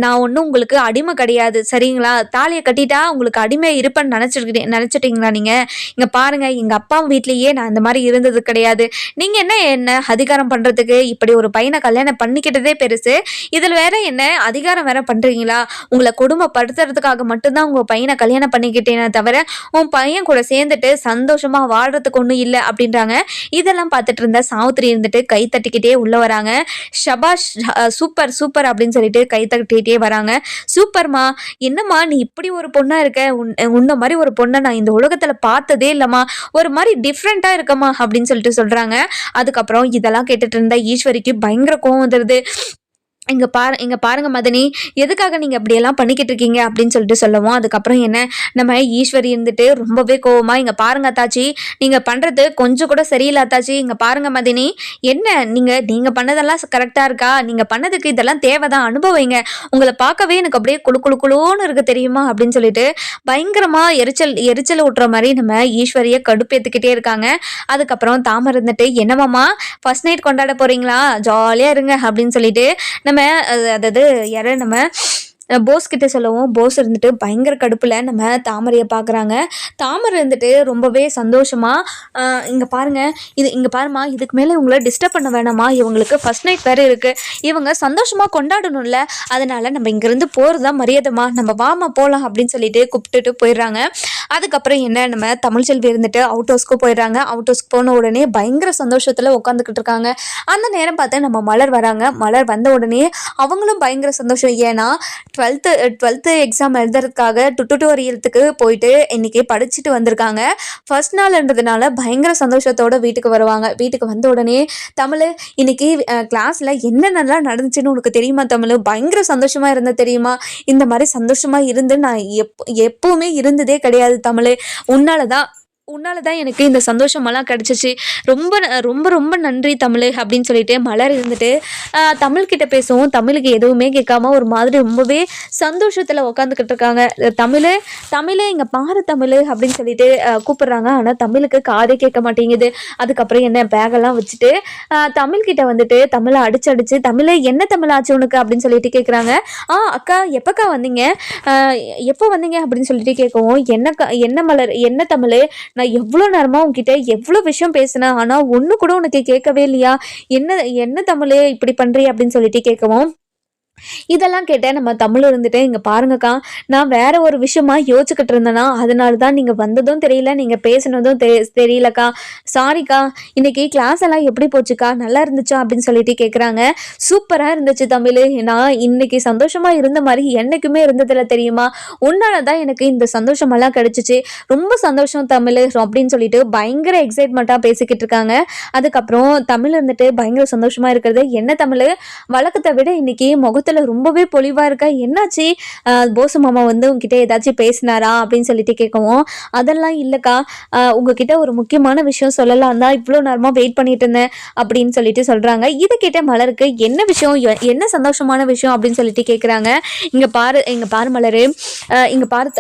A: நான் ஒன்றும் உங்களுக்கு அடிமை கிடையாது. சரிங்களா? தா தாலியை கட்டிட்டா உங்களுக்கு அடிமை இருப்பேன்னு நினச்சிருக்கீங்க நினச்சிட்டிங்களா நீங்கள் இங்கே பாருங்கள் எங்கள் அப்பா வீட்லேயே நான் இந்த மாதிரி இருந்தது கிடையாது. நீங்கள் என்ன என்ன அதிகாரம் பண்ணுறதுக்கு இப்படி ஒரு பையனை கல்யாணம் பண்ணிக்கிட்டதே பெருசு. இதில் வேற என்ன அதிகாரம் வேற பண்ணுறீங்களா உங்களை குடும்பப்படுத்துறதுக்காக மட்டும்தான் உங்கள் பையனை கல்யாணம் பண்ணிக்கிட்டேனே தவிர உன் பையன் கூட சேர்ந்துட்டு சந்தோஷமாக வாழ்கிறதுக்கு ஒன்றும் இல்லை அப்படின்றாங்க. இதெல்லாம் பார்த்துட்டு இருந்த சாவித்திரி இருந்துட்டு கை தட்டிக்கிட்டே உள்ளே வராங்க. ஷபாஷ் சூப்பர் சூப்பர் அப்படின்னு சொல்லிட்டு கை தட்டிக்கிட்டே வராங்க. சூப்பர்மா என்னம்மா நீ இப்படி ஒரு பொண்ணா இருக்க? உன்- உன்ன மாதிரி ஒரு பொண்ணை நான் இந்த உலகத்தில் பார்த்ததே இல்லைம்மா. ஒரு மாதிரி டிஃப்ரெண்ட்டாக இருக்கம்மா அப்படின்னு சொல்லிட்டு சொல்கிறாங்க அதுக்கப்புறம் இதெல்லாம் கேட்டுட்டு இருந்தா ஈஸ்வரிக்கு பயங்கர கோவம் வந்துடுது இங்கே பாரு இங்கே பாருங்கள் மதனி எதுக்காக நீங்கள் அப்படியெல்லாம் பண்ணிக்கிட்டு இருக்கீங்க அப்படின்னு சொல்லிட்டு சொல்லவும் அதுக்கப்புறம் என்ன நம்ம ஈஸ்வரி இருந்துட்டு ரொம்பவே கோவமாக இங்கே பாருங்க அத்தாச்சி நீங்கள் பண்ணுறது கொஞ்சம் கூட சரியில்லை அத்தாச்சி இங்கே பாருங்க மதினி என்ன நீங்கள் நீங்கள் பண்ணதெல்லாம் கரெக்டாக இருக்கா? நீங்கள் பண்ணதுக்கு இதெல்லாம் தேவை தான் அனுபவிங்க உங்களை பார்க்கவே எனக்கு அப்படியே குழு குழு குளுன்னு இருக்க தெரியுமா? அப்படின்னு சொல்லிட்டு பயங்கரமாக எரிச்சல் எரிச்சல் விட்டுற மாதிரி நம்ம ஈஸ்வரியை கடுப்பேற்றுக்கிட்டே இருக்காங்க. அதுக்கப்புறம் தாமரை இருந்துட்டு என்னமாம்மா ஃபர்ஸ்ட் நைட் கொண்டாட போகிறீங்களா ஜாலியாக இருங்க அப்படின்னு சொல்லிட்டு நம்ம நம்ம அதாவது யாரு நம்ம போஸ் கிட்ட சொல்லவும் போஸ் இருந்துட்டு பயங்கர கடுப்பில் நம்ம தாமரையை பார்க்குறாங்க. தாமரை இருந்துட்டு ரொம்பவே சந்தோஷமாக இங்கே பாருங்க இது இங்கே பாருமா இதுக்கு மேலே இவங்கள டிஸ்டர்ப் பண்ண வேணாமா இவங்களுக்கு ஃபர்ஸ்ட் நைட் வேறு இருக்குது இவங்க சந்தோஷமாக கொண்டாடணும்ல அதனால் நம்ம இங்கேருந்து போகிறது தான் மரியாதைமா நம்ம வாமா போகலாம் அப்படின்னு சொல்லிட்டு கூப்பிட்டுட்டு போயிடுறாங்க. அதுக்கப்புறம் என்ன நம்ம தமிழ்ச்செல்வி இருந்துட்டு அவுட் ஹவுஸ்க்கு போயிடுறாங்க. அவுட் ஹவுஸ்க்கு போன உடனே பயங்கர சந்தோஷத்தில் உட்காந்துக்கிட்டு இருக்காங்க. அந்த நேரம் பார்த்து நம்ம மலர் வராங்க. மலர் வந்த உடனே அவங்களும் பயங்கர சந்தோஷம். ஏன்னா டுவெல்த்து டுவெல்த்து எக்ஸாம் எழுதுறதுக்காக டுட்டோரியலுக்கு போயிட்டு இன்றைக்கி படிச்சுட்டு வந்திருக்காங்க. ஃபர்ஸ்ட் நாள்ன்றதுனால பயங்கர சந்தோஷத்தோடு வீட்டுக்கு வருவாங்க. வீட்டுக்கு வந்த உடனே தமிழ் இன்றைக்கி கிளாஸில் என்னென்னலாம் நடந்துச்சுன்னு உனக்கு தெரியுமா தமிழ்? பயங்கர சந்தோஷமாக இருந்த தெரியுமா? இந்த மாதிரி சந்தோஷமாக இருந்து நான் எப் எப்போவுமே இருந்ததே கிடையாது தமிழ். உன்னால தான் உன்னால தான் எனக்கு இந்த சந்தோஷமெல்லாம் கிடச்சிச்சு. ரொம்ப ந- ரொம்ப ரொம்ப நன்றி தமிழ் அப்படின்னு சொல்லிட்டு மலர் இருந்துட்டு தமிழ்கிட்ட பேசவும். தமிழுக்கு எதுவுமே கேட்காம ஒரு மாதிரி ரொம்பவே சந்தோஷத்தில் உட்காந்துக்கிட்டு இருக்காங்க. தமிழ் தமிழே இங்கே பாரு தமிழ் அப்படின்னு சொல்லிட்டு கூப்பிட்றாங்க கூப்பிடுறாங்க. ஆனால் தமிழுக்கு காதே கேட்க மாட்டேங்குது. அதுக்கப்புறம் என்ன பேகெல்லாம் வச்சுட்டு தமிழ்கிட்ட வந்துட்டு தமிழை அடிச்சு அடிச்சு தமிழே என்ன தமிழ் ஆச்சு உனக்கு? அப்படின்னு சொல்லிட்டு கேட்குறாங்க ஆ அக்கா எப்போக்கா வந்தீங்க? எப்போ வந்தீங்க? அப்படின்னு சொல்லிட்டு கேட்கவும் என்னக்கா என்ன மலர் என்ன தமிழ்? நான் எவ்வளோ நேரமாக உங்ககிட்ட எவ்வளோ விஷயம் பேசினேன் ஆனால் ஒன்று கூட உனக்கு கேட்கவே இல்லையா? என்ன என்ன தமிழே இப்படி பண்ணுறீ அப்படின்னு சொல்லிட்டு கேட்கவும் இதெல்லாம் கேட்டேன் நம்ம தமிழ் இருந்துட்டு இங்கே பாருங்கக்கா நான் வேற ஒரு விஷயமா யோசிச்சுக்கிட்டு இருந்தேனா அதனால தான் நீங்கள் வந்ததும் தெரியல நீங்கள் பேசினதும் தெ தெரியலக்கா. சாரிக்கா இன்னைக்கு கிளாஸ் எல்லாம் எப்படி போச்சுக்கா? நல்லா இருந்துச்சா? அப்படின்னு சொல்லிட்டு கேட்குறாங்க சூப்பராக இருந்துச்சு தமிழ். நான் இன்னைக்கு சந்தோஷமாக இருந்த மாதிரி என்னைக்குமே இருந்ததில்ல தெரியுமா? உன்னால தான் எனக்கு இந்த சந்தோஷமெல்லாம் கிடச்சிச்சு. ரொம்ப சந்தோஷம் தமிழ் அப்படின்னு சொல்லிட்டு பயங்கர எக்ஸைட்மெண்ட்டாக பேசிக்கிட்டு இருக்காங்க. அதுக்கப்புறம் தமிழ் இருந்துட்டு பயங்கர சந்தோஷமாக இருக்கிறது. என்ன தமிழ்? வழக்கத்தை விட இன்னைக்கு முகத்து முகத்துல ரொம்பவே பொலிவா இருக்கா? என்னாச்சு? ஆஹ் போசு மாமா வந்து உங்ககிட்ட ஏதாச்சும் பேசினாரா? அப்படின்னு சொல்லிட்டு கேட்கவும் அதெல்லாம் இல்லைக்கா. உங்ககிட்ட ஒரு முக்கியமான விஷயம் சொல்லலாம் தான் இவ்வளோ நேரமா வெயிட் பண்ணிட்டு இருந்தேன் அப்படின்னு சொல்லிட்டு சொல்றாங்க. இதை கேட்ட மலருக்கு என்ன விஷயம்? என்ன சந்தோஷமான விஷயம்? அப்படின்னு சொல்லிட்டு கேட்குறாங்க இங்க பாரு இங்க பாரு மலரு. இங்கே இங்க பாரு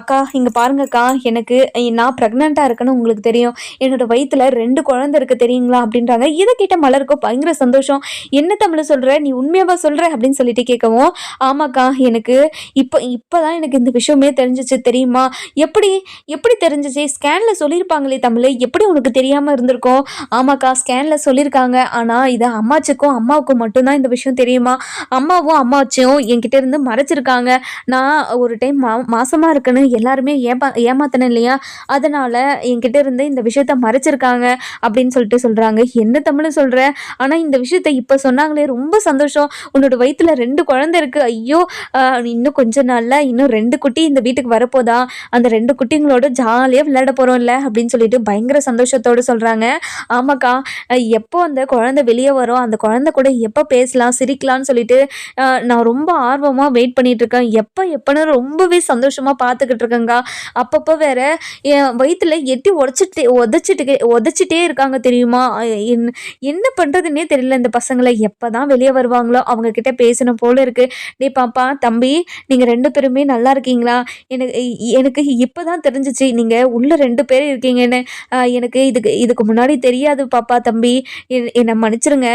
A: அக்கா இங்க பாருங்கக்கா. எனக்கு நான் ப்ரெக்னெண்ட்டாக இருக்குன்னு உங்களுக்கு தெரியும். என்னோட வயிற்றுல ரெண்டு குழந்தை இருக்கு தெரியுங்களா? அப்படின்றாங்க. இதை கேட்ட மலருக்கும் பயங்கர சந்தோஷம். என்ன தமிழ் சொல்ற? நீ உண்மையாக சொல்ற? அப்படின்னு சொல்லிட்டு கேட்கவும் ஆமாக்கா எனக்கு இப்போ இப்போதான் எனக்கு இந்த விஷயமே தெரிஞ்சிச்சு தெரியுமா? எப்படி எப்படி தெரிஞ்சிச்சு? ஸ்கேனில் சொல்லியிருப்பாங்களே தமிழ் எப்படி உனக்கு தெரியாமல் இருந்திருக்கும்? ஆமாக்கா ஸ்கேனில் சொல்லியிருக்காங்க ஆனால் இது அம்மாச்சுக்கும் அம்மாவுக்கும் மட்டும்தான் இந்த விஷயம் தெரியுமா? அம்மாவும் அம்மாச்சும் என்கிட்ட இருந்து மறைச்சிருக்காங்க. நான் ஒரு டைம் மா மாசமாக இருக்குன்னு எல்லாருமே ஏமா ஏமாத்தினேன் இல்லையா? அதனால் என்கிட்ட இருந்து இந்த விஷயத்த மறைச்சிருக்காங்க அப்படின்னு சொல்லிட்டு சொல்கிறாங்க என்ன தமிழ் சொல்கிற ஆனால் இந்த விஷயத்த இப்போ சொன்னாங்களே ரொம்ப சந்தோஷம். உன்னோட வயித்துல ரெண்டு குழந்தை இருக்குது ஐயோ இன்னும் கொஞ்ச நாளில் இன்னும் ரெண்டு குட்டி இந்த வீட்டுக்கு வரப்போதா? அந்த ரெண்டு குட்டிங்களோட ஜாலியாக விளையாட போகிறோம்ல அப்படின்னு சொல்லிட்டு பயங்கர சந்தோஷத்தோடு சொல்கிறாங்க ஆமாக்கா எப்போ அந்த குழந்தை வெளியே வரும்? அந்த குழந்தை கூட எப்போ பேசலாம் சிரிக்கலாம்னு சொல்லிட்டு நான் ரொம்ப ஆர்வமாக வெயிட் பண்ணிகிட்ருக்கேன் இருக்கேன். எப்போ எப்போன்னு ரொம்பவே சந்தோஷமாக பார்த்துக்கிட்டு இருக்கேங்க்கா அப்பப்போ வேற என் வயிற்றுல எட்டி உடச்சிட்டு உதச்சிட்டு உதச்சிட்டே இருக்காங்க தெரியுமா? என்ன என்ன பண்ணுறதுன்னே தெரியல இந்த பசங்களை. எப்போ தான் வெளியே வருவாங்களோ அவங்கக்கிட்ட பேச பேசணும் போல இருக்கு. நீ பாப்பா தம்பி நீங்கள் ரெண்டு பேருமே நல்லா இருக்கீங்களா? எனக்கு எனக்கு இப்போ தான் தெரிஞ்சிச்சு நீங்கள் உள்ள ரெண்டு பேர் இருக்கீங்கன்னு. எனக்கு இதுக்கு இதுக்கு முன்னாடி தெரியாது பாப்பா தம்பி. என்- என்னை மன்னிச்சிருங்க.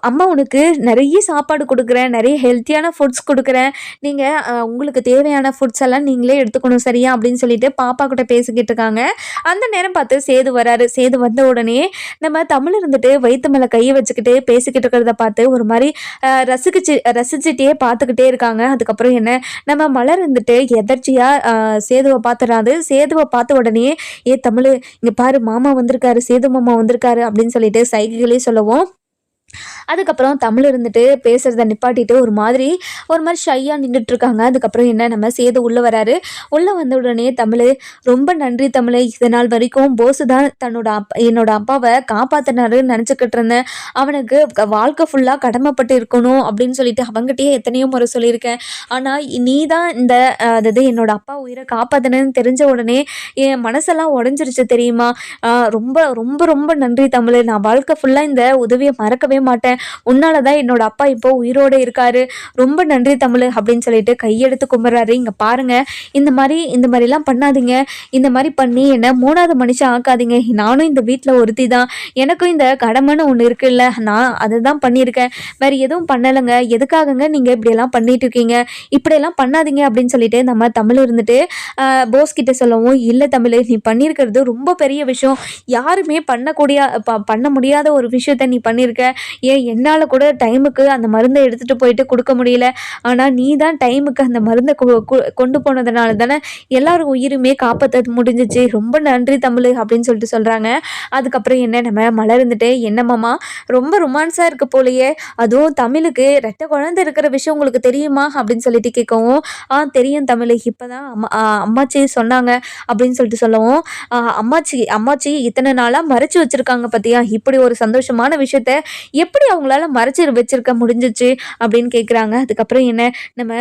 A: அம்மா உனக்கு நிறைய சாப்பாடு கொடுக்குறேன் நிறைய ஹெல்த்தியான ஃபுட்ஸ் கொடுக்குறேன். நீங்கள் உங்களுக்கு தேவையான ஃபுட்ஸ் எல்லாம் நீங்களே எடுத்துக்கணும் சரியா? அப்படின்னு சொல்லிட்டு பாப்பா கிட்ட பேசிக்கிட்டு இருக்காங்க. அந்த நேரம் பார்த்து சேது வராரு. சேது வந்த உடனே நம்ம தமிழ் இருந்துட்டு வயிற்று மேலே கையை வச்சுக்கிட்டு பேசிக்கிட்டு இருக்கிறத பார்த்து ஒரு மாதிரி ஆஹ் ரசிச்சு ரசிச்சுட்டே பார்த்துக்கிட்டே இருக்காங்க. அதுக்கப்புறம் என்ன? நம்ம மலர் இருந்துட்டு எதர்ச்சியாக சேதுவை பார்த்துறாது சேதுவை பார்த்த உடனே ஏ தமிழ் இங்கே பாரு மாமா வந்திருக்காரு சேது மாமா வந்திருக்காரு அப்படின்னு சொல்லிட்டு சைகைகளே சொல்லவும். அதுக்கப்புறம் தமிழ் இருந்துட்டு பேசுகிறத நிப்பாட்டிட்டு ஒரு மாதிரி ஒரு மாதிரி ஷையாக நின்றுட்டு இருக்காங்க. அதுக்கப்புறம் என்ன நம்ம சேது உள்ளே வராரு. உள்ளே வந்த உடனே தமிழ் ரொம்ப நன்றி தமிழ் இது நாள் வரைக்கும் போஸு தான் தன்னோட அப்பா என்னோட அப்பாவை காப்பாற்றினாருன்னு நினச்சிக்கிட்டு இருந்தேன். அவனுக்கு வாழ்க்கை ஃபுல்லாக கடமைப்பட்டு இருக்கணும் அப்படின்னு சொல்லிட்டு அவங்ககிட்டயே எத்தனையோ முறை சொல்லியிருக்கேன். ஆனால் நீ தான் இந்த அதாவது என்னோட அப்பா உயிரை காப்பாற்றினேன்னு தெரிஞ்ச உடனே என் மனசெல்லாம் உடஞ்சிருச்சு தெரியுமா? ரொம்ப ரொம்ப ரொம்ப நன்றி தமிழ். நான் வாழ்க்கை ஃபுல்லாக இந்த உதவியை மறக்கவே மாட்டேன். உன்னால தான் என்னோட அப்பா இப்போ உயிரோடு இருக்காரு. ரொம்ப நன்றி தமிழ் அப்படின்னு சொல்லிட்டு கையெடுத்து கும்பிட்றாரு. இங்கே பாருங்க. இந்த மாதிரி இந்த மாதிரிலாம் பண்ணாதீங்க. இந்த மாதிரி பண்ணி என்னை மூணாவது மனுஷன் ஆக்காதீங்க. நானும் இந்த வீட்டில் ஒருத்தி தான் எனக்கும் இந்த கடமைன்னு ஒன்று இருக்குல்ல. நான் அதை தான் பண்ணியிருக்கேன். வேறு எதுவும் பண்ணலைங்க. எதுக்காகங்க நீங்கள் இப்படியெல்லாம் பண்ணிட்டு இருக்கீங்க இப்படியெல்லாம் பண்ணாதீங்க அப்படின்னு சொல்லிட்டு நம்ம தமிழ் இருந்துட்டு போஸ் கிட்ட சொல்லவும் இல்லை தமிழ் நீ பண்ணியிருக்கிறது ரொம்ப பெரிய விஷயம். யாருமே பண்ணக்கூடிய ப- பண்ண முடியாத ஒரு விஷயத்த நீ பண்ணியிருக்க. ஏன் என்னால் கூட டைமுக்கு அந்த மருந்தை எடுத்துகிட்டு போயிட்டு கொடுக்க முடியல? ஆனால் நீ தான் டைமுக்கு அந்த மருந்தை கொண்டு போனதுனால தானே எல்லாரும் உயிருமே காப்பாற்ற முடிஞ்சிச்சு. ரொம்ப நன்றி தமிழ் அப்படின்னு சொல்லிட்டு சொல்கிறாங்க அதுக்கப்புறம் என்ன நம்ம மலர்ந்துட்டு என்னம்மாமா ரொம்ப ரொமான்ஸாக இருக்கு போலயே. அதுவும் தமிழுக்கு ரெட்ட குழந்தை இருக்கிற விஷயம் உங்களுக்கு தெரியுமா? அப்படின்னு சொல்லிட்டு கேட்கவும் ஆ தெரியும் தமிழ். இப்போ தான் அம்மா அம்மாச்சி சொன்னாங்க அப்படின்னு சொல்லிட்டு சொல்லவும் அம்மாச்சி அம்மாச்சி இத்தனை நாளாக மறைச்சு வச்சிருக்காங்க பார்த்தியா இப்படி ஒரு சந்தோஷமான விஷயத்த எப்படி அவங்களால மறைச்சு வச்சிருக்க முடிஞ்சிச்சு அப்படின்னு கேட்குறாங்க அதுக்கப்புறம் என்ன? நம்ம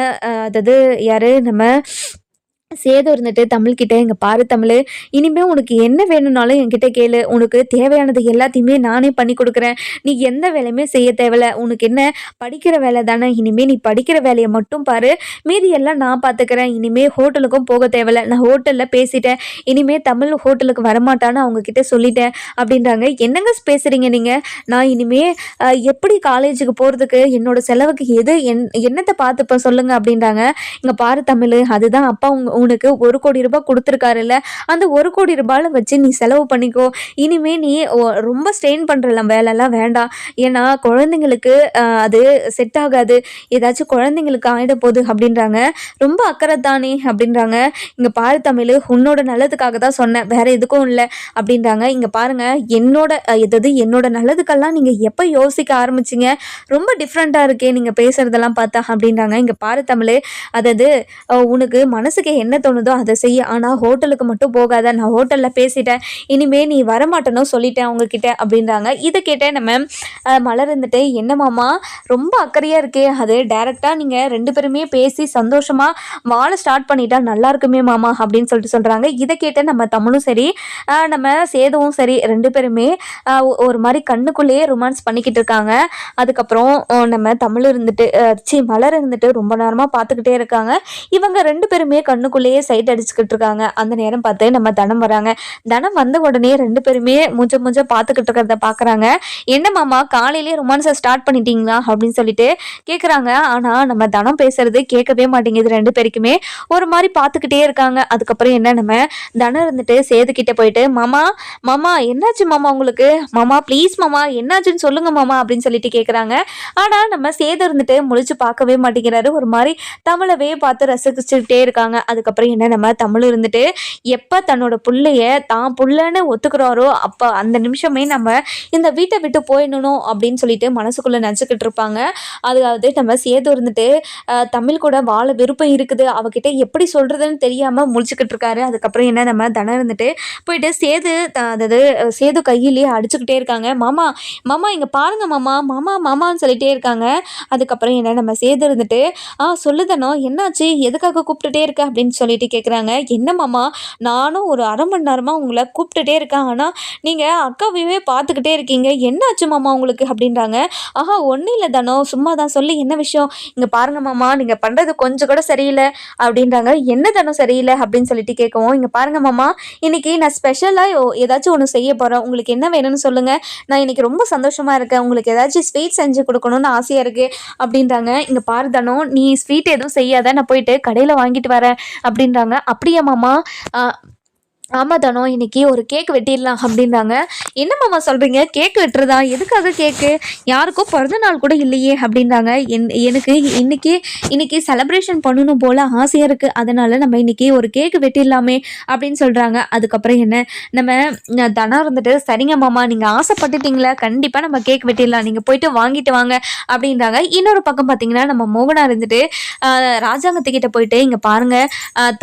A: அதாவது யார்? நம்ம சேது இருந்துட்டு தமிழ்கிட்ட எங்கள் பாரு தமிழ் இனிமேல் உனக்கு என்ன வேணும்னாலும் என்கிட்ட கேளு. உனக்கு தேவையானது எல்லாத்தையுமே நானே பண்ணி கொடுக்குறேன். நீ எந்த வேலையுமே செய்ய தேவையில்ல. உனக்கு என்ன? படிக்கிற வேலை தானே. இனிமேல் நீ படிக்கிற வேலையை மட்டும் பாரு. மீதி எல்லாம் நான் பார்த்துக்கிறேன் இனிமேல் ஹோட்டலுக்கும் போக தேவையில்ல. நான் ஹோட்டலில் பேசிட்டேன். இனிமேல் தமிழ் ஹோட்டலுக்கு வரமாட்டான்னு அவங்கக்கிட்ட சொல்லிட்டேன். அப்படின்றாங்க. என்னங்க பேசுகிறீங்க நீங்கள் நான் இனிமேல் எப்படி காலேஜுக்கு போகிறதுக்கு என்னோட செலவுக்கு எது என் என்னத்தை பார்த்துப்பேன் சொல்லுங்கள் அப்படின்றாங்க. இங்கே பாரு தமிழ் அதுதான் அப்பா உங்க உனக்கு ஒரு கோடி ரூபாய் கொடுத்துருக்காருல்ல அந்த ஒரு கோடி ரூபாயில் வச்சு நீ செலவு பண்ணிக்கோ. இனிமே நீ ஒ- ரொம்ப ஸ்ட்ரெயின் பண்ணுறலாம் வேலைலாம் வேண்டாம். ஏன்னா குழந்தைங்களுக்கு அது செட் ஆகாது. ஏதாச்சும் குழந்தைங்களுக்கு ஆகிட போகுது அப்படின்றாங்க. ரொம்ப அக்கறை தானே அப்படின்றாங்க. இங்கே பாரு தமிழ் உன்னோட நல்லதுக்காக தான் சொன்னேன். வேற எதுக்கும் இல்லை அப்படின்றாங்க. இங்கே பாருங்க என்னோட எதாவது என்னோட நல்லதுக்கெல்லாம் நீங்கள் எப்போ யோசிக்க ஆரம்பிச்சிங்க? ரொம்ப டிஃப்ரெண்ட்டாக இருக்கே நீங்கள் பேசுகிறதெல்லாம் பார்த்தா அப்படின்றாங்க. இங்கே பாரு தமிழ் அதாவது உனக்கு மனசுக்கு என்ன என்ன தோணுதோ அதை செய்ய ஆனால் ஹோட்டலுக்கு மட்டும் போகாத. நான் ஹோட்டலில் பேசிட்டேன். இனிமே நீ வரமாட்டேன்னு சொல்லிட்டேன் அவங்கக்கிட்ட அப்படின்றாங்க. இதை கேட்டேன் நம்ம மலர் இருந்துட்டு என்ன மாமா ரொம்ப அக்கறையாக இருக்கே. அது டைரெக்டாக நீங்கள் ரெண்டு பேருமே பேசி சந்தோஷமாக வாழ ஸ்டார்ட் பண்ணிட்டா நல்லா இருக்குமே மாமா அப்படின்னு சொல்லிட்டு சொல்கிறாங்க இதை கேட்ட நம்ம தமிழும் சரி நம்ம சேதுவும் சரி ரெண்டு பேருமே ஒரு மாதிரி கண்ணுக்குள்ளேயே ரொமான்ஸ் பண்ணிக்கிட்டு இருக்காங்க. அதுக்கப்புறம் நம்ம தமிழ் இருந்துட்டு சி மலர் இருந்துட்டு ரொம்ப நேரமாக பார்த்துக்கிட்டே இருக்காங்க. இவங்க ரெண்டு பேருமே கண்ணுக்குள்ளேயே சைட் அடிச்சுக்கிட்டு இருக்காங்க. அந்த நேரம் பார்த்து நம்ம தனம் வராங்க. தனம் வந்த உடனே ரெண்டு பேருமே மூஞ்ச மூஞ்ச பார்த்துக்கிட்டு இருக்கிறத பார்க்குறாங்க. என்ன மாமா காலையிலேயே ரொமான்ஸை ஸ்டார்ட் பண்ணிட்டீங்களா? அப்படின்னு சொல்லிட்டு கேட்குறாங்க ஆனால் நம்ம தனம் பேசுறது கேட்கவே மாட்டேங்குது ரெண்டு பேருக்குமே. ஒரு மாதிரி பார்த்துக்கிட்டே இருக்காங்க. அதுக்கப்புறம் என்ன நம்ம தனம் இருந்துட்டு சேதுக்கிட்ட போயிட்டு மாமா மாமா என்னாச்சு மாமா உங்களுக்கு? மாமா ப்ளீஸ் மாமா என்னாச்சுன்னு சொல்லுங்க மாமா அப்படின்னு சொல்லிட்டு கேட்குறாங்க ஆனால் நம்ம சேது இருந்துட்டு முழிச்சு பார்க்கவே மாட்டேங்கிறாரு. ஒரு மாதிரி தமிழவே பார்த்து ரசிச்சுக்கிட்டே இருக்காங்க. அதுக்கப்புறம் அதுக்கப்புறம் என்ன நம்ம தமிழ் இருந்துட்டு எப்போ தன்னோட பிள்ளைய தான் புள்ளன்னு ஒத்துக்கிறாரோ அப்போ அந்த நிமிஷமே நம்ம இந்த வீட்டை விட்டு போயிடணும் அப்படின்னு சொல்லிட்டு மனசுக்குள்ளே நினச்சிக்கிட்டு இருப்பாங்க. அதாவது நம்ம சேது இருந்துட்டு தமிழ் கூட வாழ விருப்பம் இருக்குது. அவகிட்ட எப்படி சொல்கிறதுன்னு தெரியாமல் முழிச்சுக்கிட்டு இருக்காரு. அதுக்கப்புறம் என்ன நம்ம தனம் இருந்துட்டு போயிட்டு சேது த- அதாவது சேது கையிலேயே அடிச்சுக்கிட்டே இருக்காங்க. மாமா மாமா இங்கே பாருங்க மாமா. மாமா மாமான்னு சொல்லிட்டே இருக்காங்க. அதுக்கப்புறம் என்ன நம்ம சேது இருந்துட்டு ஆ சொல்லுதனோ என்னாச்சு? எதுக்காக கூப்பிட்டுட்டே இருக்க? அப்படின்னு சொல்லிட்டு கேட்குறாங்க என்னம்மாம்மா நானும் ஒரு அரை மணி நேரமாக உங்களை கூப்பிட்டுட்டே இருக்கேன். ஆனால் நீங்கள் அக்காவையே பார்த்துக்கிட்டே இருக்கீங்க. என்னாச்சு மாமா உங்களுக்கு? அப்படின்றாங்க. ஆஹா ஒன்றும் இல்லை தானோ. சும்மா தான் சொல்லி. என்ன விஷயம்? இங்கே பாருங்க மாமா. நீங்கள் பண்ணுறது கொஞ்சம் கூட சரியில்லை. அப்படின்றாங்க. என்ன தானோ சரியில்லை? அப்படின்னு சொல்லிட்டு கேட்கவும் இங்கே பாருங்க மாமா. இன்னைக்கு நான் ஸ்பெஷலாக ஏதாச்சும் ஒன்று செய்ய போகிறேன் உங்களுக்கு என்ன வேணும்னு சொல்லுங்கள் நான் இன்னைக்கு ரொம்ப சந்தோஷமாக இருக்கேன். உங்களுக்கு ஏதாச்சும் ஸ்வீட் செஞ்சு கொடுக்கணும்னு ஆசையாக இருக்குது அப்படின்றாங்க. இங்கே பாரு தானோ. நீ ஸ்வீட் எதுவும் செய்யாத. நான் போயிட்டு கடையில் வாங்கிட்டு வரேன். அப்படின்றாங்க. அப்படியா மாமா? ஆமாம் தானோ இன்றைக்கி ஒரு கேக் வெட்டிடலாம் அப்படின்றாங்க. என்ன மாமா சொல்கிறீங்க கேக் வெட்டுறதா? எதுக்காக கேக்கு? யாருக்கும் பிறந்த நாள் கூட இல்லையே அப்படின்றாங்க. என் எனக்கு இன்றைக்கி இன்றைக்கி செலப்ரேஷன் பண்ணணும் போல் ஆசையாக இருக்குது அதனால் நம்ம இன்றைக்கி ஒரு கேக் வெட்டிடலாமே அப்படின்னு சொல்கிறாங்க அதுக்கப்புறம் என்ன? நம்ம தனா இருந்துட்டு சரிங்க மாமா நீங்கள் ஆசைப்பட்டுட்டீங்களா கண்டிப்பாக நம்ம கேக் வெட்டிடலாம். நீங்கள் போயிட்டு வாங்கிட்டு வாங்க அப்படின்றாங்க. இன்னொரு பக்கம் பார்த்தீங்கன்னா நம்ம மோகனா இருந்துட்டு ராஜாங்கத்துக்கிட்ட போயிட்டு இங்கே பாருங்கள்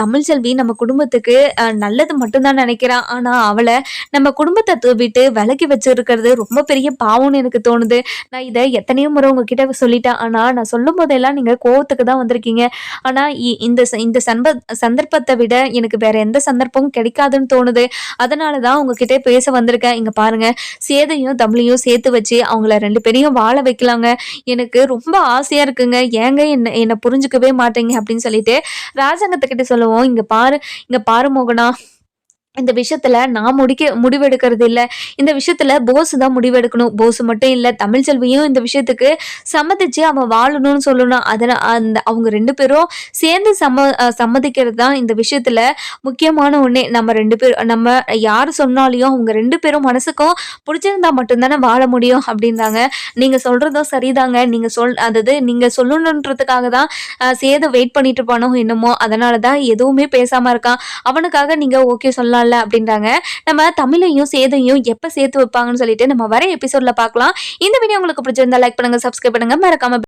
A: தமிழ்ச்செல்வி நம்ம குடும்பத்துக்கு நல்லது மட்டும் மட்டும்தான் நினைக்கிறான். ஆனால் அவளை நம்ம குடும்பத்தை து- விட்டு விலக்கி வச்சிருக்கிறது ரொம்ப பெரிய பாவம்னு எனக்கு தோணுது. நான் இதை எத்தனையோ முறை உங்ககிட்ட சொல்லிட்டேன். ஆனால் நான் சொல்லும் போதெல்லாம் நீங்கள் கோவத்துக்கு தான் வந்திருக்கீங்க. ஆனால் இந்த ச- இந்த சன்ப சந்தர்ப்பத்தை விட எனக்கு வேற எந்த சந்தர்ப்பமும் கிடைக்காதுன்னு தோணுது. அதனால தான் உங்ககிட்ட பேச வந்திருக்கேன். இங்கே பாருங்க சேதையும் தமிழையும் சேர்த்து வச்சு அவங்கள ரெண்டு பேரையும் வாழ வைக்கலாங்க. எனக்கு ரொம்ப ஆசையாக இருக்குங்க. ஏங்க என்ன என்னை புரிஞ்சுக்கவே மாட்டேங்க அப்படின்னு சொல்லிட்டு ராஜாங்கத்துக்கிட்ட சொல்லுவோம். இங்கே பாரு இங்கே பாரு மோகனா. இந்த விஷயத்துல நான் முடிக்க முடிவெடுக்கிறது இல்லை. இந்த விஷயத்துல போஸ் தான் முடிவெடுக்கணும். போஸ் மட்டும் இல்லை தமிழ்ச்செல்வியும் இந்த விஷயத்துக்கு சம்மதிச்சு அவன் வாழணும்னு சொல்லணும். அதனால் அந்த அவங்க ரெண்டு பேரும் சேர்ந்து சம்ம சம்மதிக்கிறது தான் இந்த விஷயத்துல முக்கியமான ஒன்றே நம்ம ரெண்டு பேர் நம்ம யார் சொன்னாலையும் அவங்க ரெண்டு பேரும் மனசுக்கும் பிடிச்சிருந்தா மட்டும்தானே வாழ முடியும் அப்படின்றாங்க. நீங்கள் சொல்கிறதும் சரிதாங்க. நீங்கள் சொல் அதாவது நீங்கள் சொல்லணுன்றதுக்காக தான் அஹ், வெயிட் பண்ணிட்டு இருப்பானோ என்னமோ. அதனால தான் எதுவுமே பேசாமல் இருக்கான். அவனுக்காக நீங்கள் ஓகே சொல்லலாம்ல அப்படின்றாங்க. நம்ம தமிழையும் சேதையும் எப்போ சேர்த்து வைப்பாங்கன்னு சொல்லிட்டு நம்ம வர எபிசோடில் பார்க்கலாம். இந்த வீடியோ உங்களுக்கு பிடிச்சிருந்தா லைக் பண்ணுங்கள் சப்ஸ்கிரைப் பண்ணுங்கள் மறக்காமல்